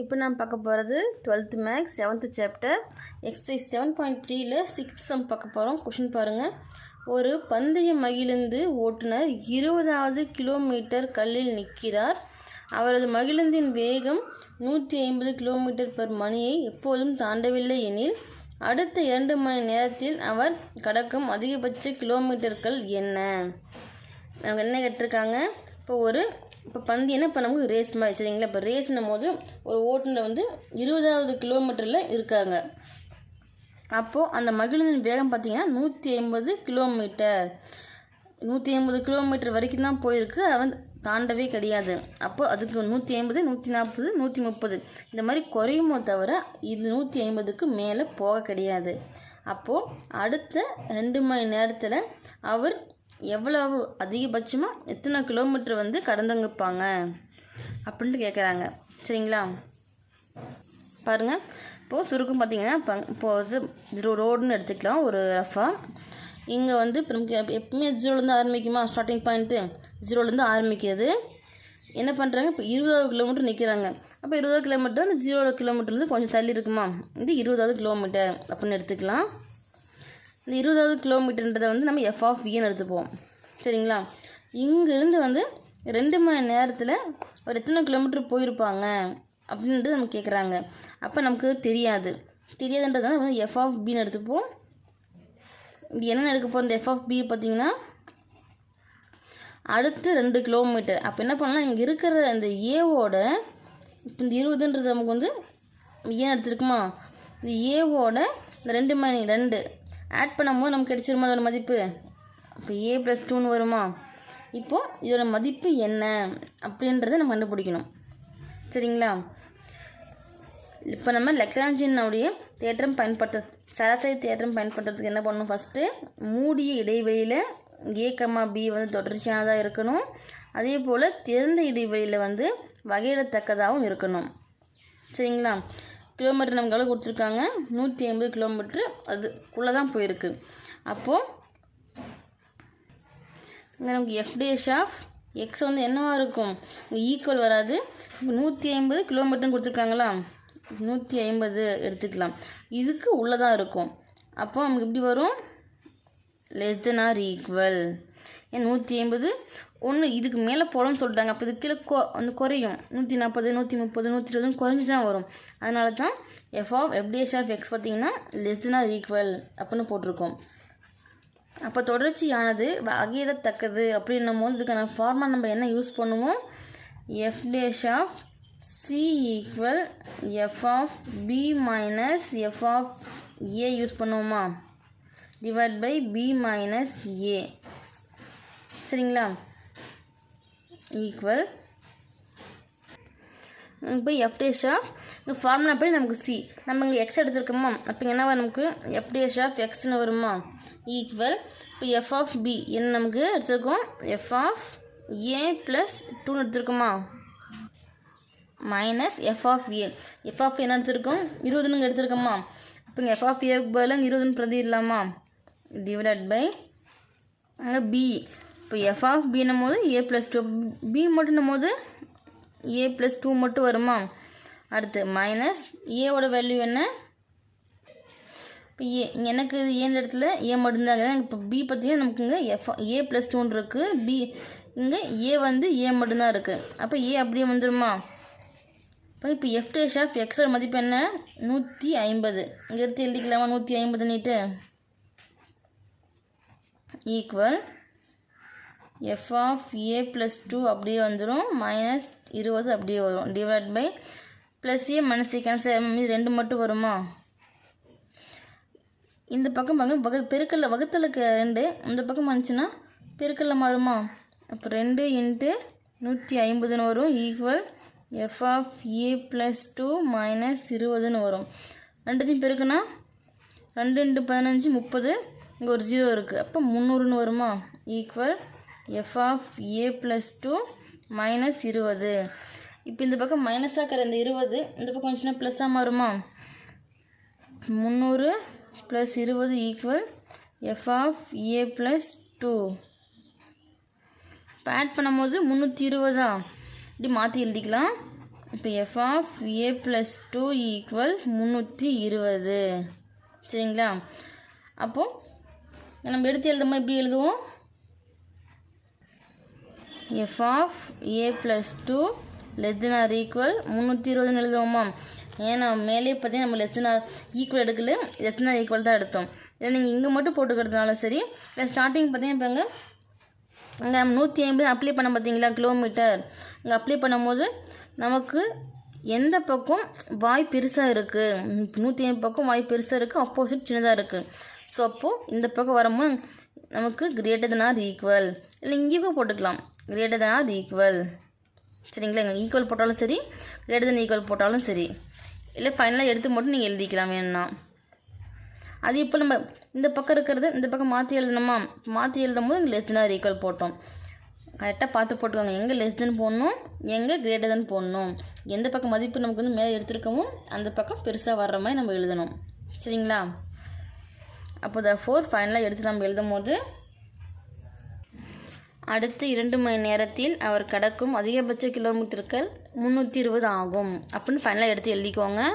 இப்போ நான் பார்க்க போகிறது twelfth maths seventh chapter exercise seven point த்ரீல சிக்ஸ்த் சம் பார்க்க போகிறோம் கொஷின் பாருங்கள் ஒரு பந்தய மகிழுந்து ஓட்டுநர் இருபதாவது கிலோமீட்டர் கல்லில் நிற்கிறார். அவரது மகிழுந்தின் வேகம் நூற்றி ஐம்பது கிலோமீட்டர் பெர் மணியை எப்போதும் தாண்டவில்லை எனில் அடுத்த இரண்டு மணி நேரத்தில் அவர் கடக்கும் அதிகபட்ச கிலோமீட்டர்கள் என்ன? என்ன கேட்டிருக்காங்க? இப்போ ஒரு இப்போ பந்தயம்னா இப்போ நமக்கு ரேஸ் மாதிரி சரிங்களா? இப்போ ரேஸ்னும் போது ஒரு ஓட்டுநர் வந்து இருபதாவது கிலோமீட்டரில் இருக்காங்க. அப்போது அந்த மகிழ்ந்தின் வேகம் பார்த்தீங்கன்னா நூற்றி ஐம்பது கிலோமீட்டர் நூற்றி ஐம்பது கிலோமீட்டர் வரைக்கும் தான் போயிருக்கு. அவன் தாண்டவே கிடையாது. அப்போ அதுக்கு நூற்றி ஐம்பது நூற்றி நாற்பது நூற்றி முப்பது. இந்த மாதிரி குறையுமோ தவிர இது நூற்றி ஐம்பதுக்கு மேலே போக கிடையாது. அப்போது அடுத்த ரெண்டு மணி நேரத்தில் அவர் எவ்வளவு அதிகபட்சமாக எத்தனை கிலோமீட்டர் வந்து கடந்துங்கப்பாங்க? அப்படின்ட்டு கேட்குறாங்க சரிங்களா? பாருங்கள் இப்போது சுருக்கம் பார்த்தீங்கன்னா இப்போ இப்போது இது ரோடுன்னு எடுத்துக்கலாம். ஒரு ரஃபாக இங்கே வந்து இப்போ நமக்கு எப்பவுமே ஜீரோலேருந்து ஆரம்பிக்குமா? ஸ்டார்டிங் பாயிண்ட்டு ஜீரோலேருந்து ஆரம்பிக்கிறது என்ன பண்ணுறாங்க இப்போ இருபதாவது கிலோமீட்டர் நிற்கிறாங்க அப்போ இருபதாவது கிலோமீட்டர் அந்த ஜீரோ கிலோமீட்டர்லேருந்து கொஞ்சம் தள்ளி இருக்குமா? இது இருபதாவது கிலோமீட்டர் அப்படின்னு எடுத்துக்கலாம். இந்த இருபதாவது கிலோமீட்டர்ன்றதை வந்து நம்ம எஃப் ஆஃப் வின்னு e எடுத்துப்போம். சரிங்களா? இங்கேருந்து வந்து ரெண்டு மணி நேரத்தில் ஒரு எத்தனை கிலோமீட்டர் போயிருப்பாங்க அப்படின்றது நம்ம கேட்குறாங்க அப்போ நமக்கு தெரியாது. தெரியாதுன்றதால வந்து எஃப் ஆஃப் பின்னு எடுத்துப்போம். இது என்ன எடுக்க போகிற இந்த எஃப் ஆஃப் பி பார்த்தீங்கன்னா அடுத்து ரெண்டு கிலோமீட்டர். அப்போ என்ன பண்ணலாம்? இங்கே இருக்கிற இந்த ஏவோட இப்போ இந்த இருபதுன்றது நமக்கு வந்து ஏன் e எடுத்துருக்குமா? இந்த ஏவோட இந்த ரெண்டு மணி ரெண்டு ஆட் பண்ணும்போது நமக்கு கிடைச்சிருமா அதோட மதிப்பு? இப்போ ஏ ப்ளஸ் டூன்னு வருமா? இப்போது இதோட மதிப்பு என்ன அப்படின்றத நம்ம கண்டுபிடிக்கணும். சரிங்களா? இப்போ நம்ம லெக்ராஞ்சினுடைய தேற்றம் பயன்படுத்த சராசரி தேற்றம் பயன்படுத்துறதுக்கு என்ன பண்ணணும் ஃபஸ்ட்டு மூடிய இடைவெளியில் ஏ கமா பி வந்து தொடர்ச்சியானதாக இருக்கணும். அதே போல் திறந்த இடைவெளியில் வந்து வகையிடத்தக்கதாகவும் இருக்கணும். சரிங்களா? கிலோமீட்டர் நமக்கு எவ்வளோ கொடுத்துருக்காங்க. நூற்றி ஐம்பது கிலோமீட்ரு அதுக்குள்ளே தான் போயிருக்கு. அப்போது இங்கே நமக்கு எஃப்டேஷ் ஆஃப் எக்ஸ் வந்து என்னவாக இருக்கும்? ஈக்குவல் வராது. இப்போ நூற்றி ஐம்பது கிலோமீட்டர்னு கொடுத்துருக்காங்களா? நூற்றி ஐம்பது எடுத்துக்கலாம். இதுக்கு உள்ளே தான் இருக்கும். அப்போ நமக்கு எப்படி வரும்? லெஸ் தென் ஆர் ஈக்குவல் ஏன் நூற்றி ஐம்பது? ஒன்று இதுக்கு மேலே போடணும்னு சொல்லிட்டாங்க. அப்போ இது கீழே கொ வந்து குறையும். நூற்றி நாற்பது நூற்றி முப்பது நூற்றி இருபது குறைஞ்சி தான் வரும் அதனால தான் F of FDS of X பார்த்தீங்கன்னா லெஸ் தென் ஆர் ஈக்குவல் அப்படின்னு போட்டிருக்கோம். அப்போ தொடர்ச்சியானது வகையிடத்தக்கது அப்படின்னும் போது இதுக்கான ஃபார்மா நம்ம என்ன யூஸ் பண்ணுவோம்? F dash of C equal F of B minus F of A use பண்ணுவோமா? Divide by B minus A சரிங்களா? ஈக்குவல் இப்போ எஃப் டேஷா இந்த ஃபார்முலா போய் நமக்கு சி நம்ம இங்கே எக்ஸ் எடுத்துருக்கோமா? அப்போ என்ன வரும் நமக்கு? எஃப் டேஷ் ஆஃப் எக்ஸ்னு வருமா? ஈக்குவல் இப்போ எஃப் ஆஃப் பி என்ன நமக்கு எடுத்துருக்கோம்? எஃப் ஆஃப் ஏ ப்ளஸ் டூன்னு எடுத்துருக்கோமா? Minus F of A F of என்ன எடுத்திருக்கோம்? இருபதுன்னு எடுத்திருக்கோமா? இப்போ இங்கே எஃப் ஆஃப் ஏ பதிலாக இருபதுன்னு பிரதி இல்லாமா? டிவைட் பை அங்கே பி இப்போ எஃப் ஆஃப் பின்னும் போது ஏ ப்ளஸ் டூ பி மட்டும் போது ஏ ப்ளஸ் டூ மட்டும் வருமா? அடுத்து மைனஸ் ஏவோட வேல்யூ என்ன? இப்போ ஏ எனக்கு ஏன்ற இடத்துல ஏ மட்டும்தாங்க இப்போ பி பார்த்தீங்கன்னா நமக்கு இங்கே எஃப் ஏ ப்ளஸ் டூன்னு இருக்குது பி இங்கே ஏ வந்து ஏ மட்டும்தான் இருக்குது அப்போ ஏ அப்படியே வந்துடுமா இப்போ இப்போ எஃப் டேஷ் ஆஃப் எக்ஸோட மதிப்பு என்ன? நூற்றி ஐம்பது. இங்கே எடுத்து எழுதிக்கலாமா? நூற்றி ஐம்பதுன்னிட்டு. Equal F of A plus two அப்படியே வந்துடும் மைனஸ் இருபது அப்படியே வரும். Divide by plus A minus A cancel ரெண்டு மட்டும் வருமா? இந்த பக்கம் பாங்க வகு பெருக்கல்ல வகுத்தலுக்கு ரெண்டு. இந்த பக்கம் வந்துச்சுன்னா பெருக்கல்ல மாறுமா? அப்போ ரெண்டு இன்ட்டு நூற்றி ஐம்பதுன்னு வரும். Equal F of A plus two minus இருபதுன்னு வரும். ரெண்டுத்தையும் பெருக்குனா ரெண்டு இன்ட்டு பதினஞ்சு முப்பது. இங்கே ஒரு ஜீரோ இருக்குது அப்போ முந்நூறுன்னு வருமா? Equal F of A plus two minus இருபது. இப்போ இந்த பக்கம் மைனஸாக இருக்கிற இந்த இருபது இந்த பக்கம் வந்துச்சுன்னா ப்ளஸ்ஸாக மாறுமா? முந்நூறு ப்ளஸ் இருபது equal F of A plus two இப்போ ஆட் பண்ணும்போது முந்நூற்றி இருபதா? இப்படி மாற்றி எழுதிக்கலாம். இப்போ F of A plus two equal முந்நூற்றி இருபது. சரிங்களா? அப்போது நம்ம எடுத்து எழுதும்போது எப்படி எழுதுவோம்? F of A plus two less than or equal முந்நூற்றி இருபதுன்னு எழுதுவோமா? ஏன்னா மேலே பார்த்தீங்கன்னா நம்ம லெஸ் தென் ஆர் ஈக்குவல் எடுக்கல. லெஸ் தென் ஆர் ஈக்குவல் தான் எடுத்தோம். இல்லை நீங்கள் இங்கே மட்டும் போட்டுக்கிறதுனாலும் சரி இல்லை ஸ்டார்டிங் பார்த்தீங்கன்னா இப்போ இங்கே நூற்றி ஐம்பது அப்ளை பண்ண பார்த்தீங்களா? கிலோமீட்டர் இங்கே அப்ளை பண்ணும்போது நமக்கு எந்த பக்கம் வாய் பெருசாக இருக்குது நூற்றி ஐம்பது பக்கம் வாய் பெருசாக இருக்குது ஆப்போசிட் சின்னதாக இருக்குது ஸோ அப்போது இந்த பக்கம் வரும்போது நமக்கு கிரேட்டர் தன் ஆர் ஈக்குவல் இல்லை இங்கேயும் போட்டுக்கலாம். கிரேட்டர் than ஆர் ஈக்குவல் சரிங்களா? எங்கள் ஈக்குவல் போட்டாலும் சரி கிரேட்டர் than ஈக்குவல் போட்டாலும் சரி. இல்லை ஃபைனலாக எடுத்து மட்டும் நீங்கள் எழுதிக்கலாம் வேணும்னா. அது இப்போ நம்ம இந்த பக்கம் இருக்கிறது இந்த பக்கம் மாற்றி எழுதணுமா? மாற்றி எழுதும் போது இங்கே லெஸ் ஈக்குவல் போட்டோம். கரெக்டாக பார்த்து போட்டுக்கோங்க. எங்கே லெஸ் தென் போடணும்? எங்கே கிரேட்டர் தென் போடணும்? எந்த பக்கம் மதிப்பு நமக்கு வந்து மேலே எடுத்துருக்கமோ அந்த பக்கம் பெருசாக வர்ற மாதிரி நம்ம எழுதணும். சரிங்களா? அப்போ த ஃபோர் ஃபைனலாக எடுத்து நம்ம எழுதும் போது அடுத்த இரண்டு மணி நேரத்தில் அவர் கடக்கும் அதிகபட்ச கிலோமீட்டர்கள் முந்நூற்றி இருபது ஆகும். அப்படின்னு ஃபைனலாக எடுத்து எழுதிக்கோங்க.